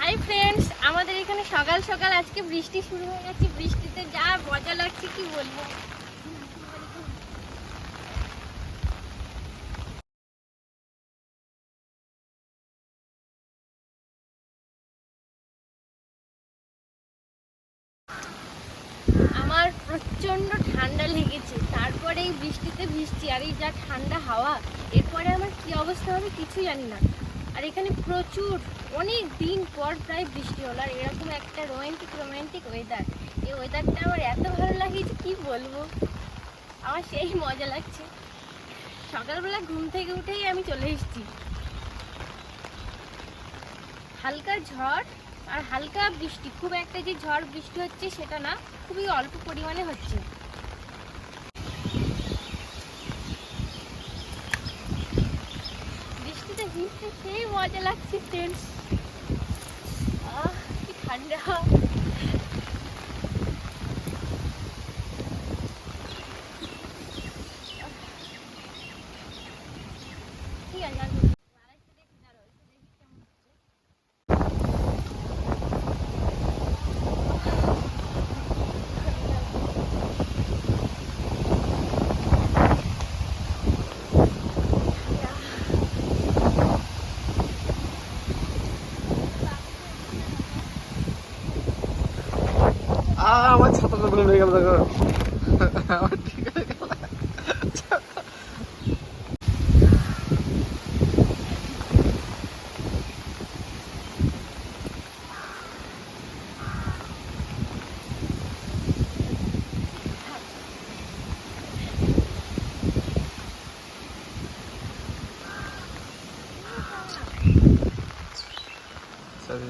Hi friends আমাদের এখানে সকাল সকাল আজকে বৃষ্টি শুরু হয়ে গেছে। বৃষ্টিতে যা মজা লাগছে, কি বলব? আমার প্রচণ্ড ঠান্ডা লেগেছে। তারপরে এই বৃষ্টিতে বৃষ্টি আর এই যা ঠান্ডা হাওয়া এরপরে আমার কি অবস্থা হবে কিছু জানি না। আর এখানে প্রচুর, অনেক দিন পর প্রায় বৃষ্টি হলো। আর এরকম একটা রোমান্টিক রোমান্টিক ওয়েদার এই ওয়েদারটা আমার এত ভালো লাগে যে কী বলব? আমার সেই মজা লাগছে। সকালবেলা ঘুম থেকে উঠেই আমি চলে এসেছি। হালকা ঝড় আর হালকা বৃষ্টি। খুব একটা যে ঝড় বৃষ্টি হচ্ছে সেটা না, খুবই অল্প পরিমাণে হচ্ছে। Hey, what a lucky students. Ah, it's thunder. ที่อย่างนั้น আ আমার ছাতাটা ঘুম হয়ে গেল দেখো আমার ঠিক আছে সরি